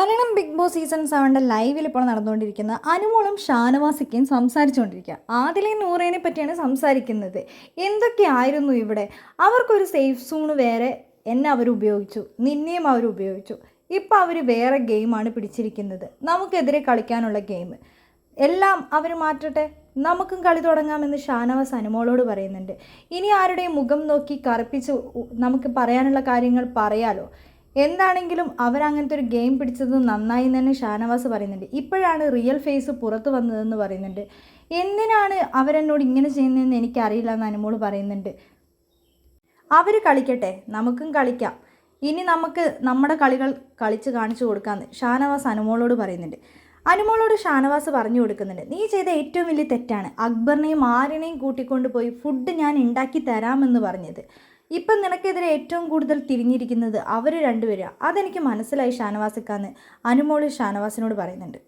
Malayalam big boss season സെവന്റെ ലൈവിൽ ഇപ്പോൾ നടന്നുകൊണ്ടിരിക്കുന്ന അനുമോളും ഷാനവാസിക്കയും സംസാരിച്ചുകൊണ്ടിരിക്കുക. ആദിലെ നൂറേനെ പറ്റിയാണ് സംസാരിക്കുന്നത്. എന്തൊക്കെയായിരുന്നു ഇവിടെ? അവർക്കൊരു സേഫ് സോൺ വേറെ എന്നെ അവർ ഉപയോഗിച്ചു. നിന്നെയും അവർ ഉപയോഗിച്ചു. ഇപ്പം അവർ വേറെ ഗെയിമാണ് പിടിച്ചിരിക്കുന്നത്. നമുക്കെതിരെ കളിക്കാനുള്ള ഗെയിം എല്ലാം അവർ മാറ്റട്ടെ. നമുക്കും കളി തുടങ്ങാമെന്ന് ഷാനവാസ് അനുമോളോട് പറയുന്നുണ്ട്. ഇനി ആരുടെയും മുഖം നോക്കി കറുപ്പിച്ച് നമുക്ക് പറയാനുള്ള കാര്യങ്ങൾ പറയാലോ? എന്താണെങ്കിലും അവരങ്ങനത്തെ ഒരു ഗെയിം പിടിച്ചത് നന്നായി തന്നെ ഷാനവാസ് പറയുന്നുണ്ട്. ഇപ്പോഴാണ് റിയൽ ഫേസ് പുറത്ത് വന്നതെന്ന് പറയുന്നുണ്ട്. എന്തിനാണ് അവരെന്നോട് ഇങ്ങനെ ചെയ്യുന്നതെന്ന് എനിക്കറിയില്ല എന്ന് അനുമോൾ പറയുന്നുണ്ട്. അവർ കളിക്കട്ടെ നമുക്കും കളിക്കാം. ഇനി നമുക്ക് നമ്മുടെ കളികൾ കളിച്ച് കാണിച്ചു കൊടുക്കാമെന്ന് ഷാനവാസ് അനുമോളോട് പറയുന്നുണ്ട്. അനുമോളോട് ഷാനവാസ് പറഞ്ഞു കൊടുക്കുന്നുണ്ട് നീ ചെയ്ത ഏറ്റവും വലിയ തെറ്റാണ്. അക്ബറിനെയും ആരിനെയും കൂട്ടിക്കൊണ്ട് പോയി ഫുഡ് ഞാൻ ഉണ്ടാക്കി തരാമെന്ന് പറഞ്ഞത്. ഇപ്പം നിനക്കെതിരെ ഏറ്റവും കൂടുതൽ തിരിഞ്ഞിരിക്കുന്നത് അവർ രണ്ടുപേരാണ് അതെനിക്ക് മനസ്സിലായി ഷാനവാസിക്കാന്ന് അനുമോൾ ഷാനവാസിനോട് പറയുന്നുണ്ട്.